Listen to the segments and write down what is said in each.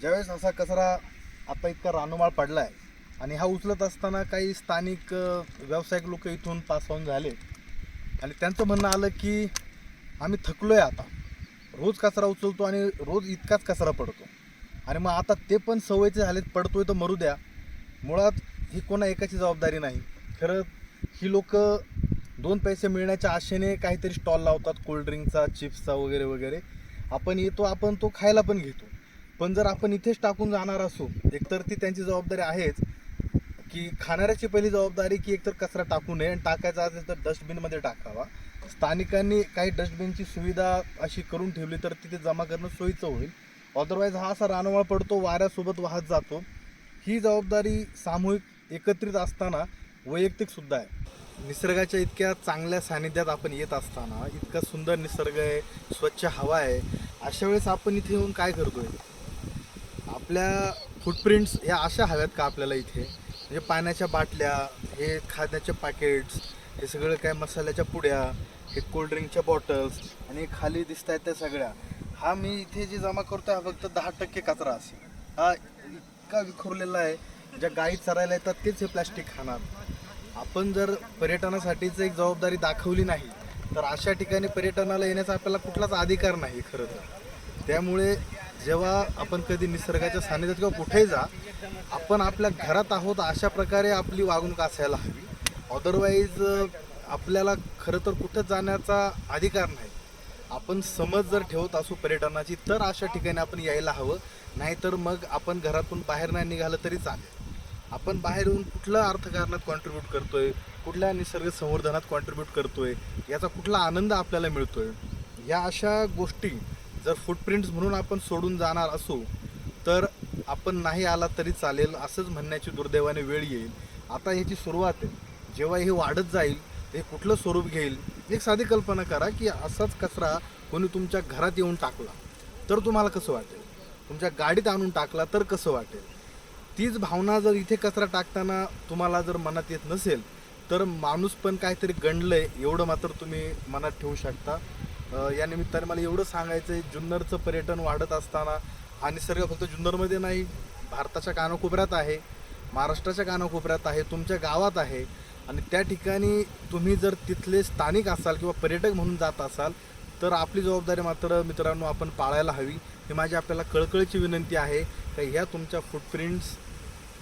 ज्यावेळेस असा कचरा आता इतका रानोमाळ पडला आहे आणि हा उचलत असताना काही स्थानिक व्यावसायिक लोक इथून पास ऑन झाले. आणि त्यांचं म्हणणं आलं की आम्ही थकलो आहे आता. रोज कचरा उचलतो आणि रोज इतकाच कचरा पडतो. आणि मग आता ते पण सवयीचे झालेत पडतोय तर मरू द्या. मुळात ही कोणा एकाची जबाबदारी नाही. खरं ही लोक दोन पैसे मिळण्याच्या आशेने काहीतरी स्टॉल लावतात कोल्ड्रिंकचा चिप्सचा वगैरे वगैरे. आपण येतो आपण तो खायला पण घेतो. पण जर आपण इथेच टाकून जाणार असू एकतर ती त्यांची जबाबदारी आहेच की खाणाऱ्याची पहिली जबाबदारी की एकतर कचरा टाकू नये आणि टाकायचा असेल तर डस्टबिनमध्ये टाकावा. स्थानिकांनी काही डस्टबिनची सुविधा अशी करून ठेवली तर तिथे जमा करणं सोयीचं होईल. अदरवाईज हा असा रानवळ पडतो वाऱ्यासोबत वाहत जातो. ही जबाबदारी सामूहिक एकत्रित असताना वैयक्तिकसुद्धा आहे. निसर्गाच्या इतक्या चांगल्या सानिध्यात आपण येत असताना इतका सुंदर निसर्ग आहे स्वच्छ हवा आहे अशा वेळेस आपण इथे येऊन काय करतोय? आपल्या फुटप्रिंट्स ह्या अशा हव्यात का आपल्याला इथे? म्हणजे पाण्याच्या बाटल्या हे खाण्याचे पॅकेट्स हे सगळं काय मसाल्याच्या पुड्या हे कोल्ड्रिंकच्या बॉटल्स आणि खाली दिसत आहेत त्या सगळ्या. हा मी इथे जे जमा करतो हा फक्त दहा टक्के कचरा असेल. हा इतका विखुरलेला आहे ज्या गायी चरायला येतात तेच हे प्लॅस्टिक खाणार. आपण जर पर्यटनासाठीच एक जबाबदारी दाखवली नाही तर अशा ठिकाणी पर्यटनाला येण्याचा आपल्याला कुठलाच अधिकार नाही खरं तर. त्यामुळे जेव्हा आपण कधी निसर्गाच्या सानिध्यात किंवा कुठेही जा आपण आपल्या घरात आहोत अशा प्रकारे आपली वागणूक असायला हवी. अदरवाईज आपल्याला खरं तर कुठं जाण्याचा अधिकार नाही. आपण समज जर ठेवत असू पर्यटनाची तर अशा ठिकाणी आपण यायला हवं. नाहीतर मग आपण घरातून बाहेर नाही निघालं तरी चालेल. आपण बाहेर येऊन कुठल्या अर्थकारणात कॉन्ट्रीब्यूट करतोय? कुठल्या निसर्ग संवर्धनात कॉन्ट्रीब्यूट करतोय? याचा कुठला आनंद आपल्याला मिळतोय? या अशा गोष्टी जर फुटप्रिंट्स म्हणून आपण सोडून जाणार असू तर आपण नाही आला तरी चालेल असंच म्हणण्याची दुर्दैवाने वेळ येईल. आता ह्याची सुरुवात आहे. जेव्हा हे वाढत जाईल हे कुठलं स्वरूप घेईल एक साधी कल्पना करा की असाच कचरा कोणी तुमच्या घरात येऊन टाकला तर तुम्हाला कसं वाटेल? तुमच्या गाडीत आणून टाकला तर कसं वाटेल? तीच भावना जर इथे कचरा टाकताना तुम्हाला जर मनात येत नसेल तर माणूस पण काहीतरी गणलं आहे एवढं मात्र तुम्ही मनात ठेवू शकता. या निमित्ताने मला एवढं सांगायचं आहे जुन्नरचं पर्यटन वाढत असताना हा निसर्ग फक्त जुन्नरमध्ये नाही भारताच्या कानाकोपऱ्यात आहे महाराष्ट्राच्या कानाकोपऱ्यात आहे तुमच्या गावात आहे. आणि त्या ठिकाणी तुम्ही जर तिथले स्थानिक असाल किंवा पर्यटक म्हणून जात असाल तर आपली जबाबदारी मात्र मित्रांनो आपण पाळायला हवी. ही माझी आपल्याला कळकळीची विनंती आहे का ह्या तुमच्या फुटप्रिंट्स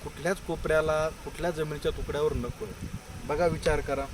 कुठल्याच कोपऱ्याला कुठल्या जमिनीच्या तुकड्यावर नको. बघा विचार करा.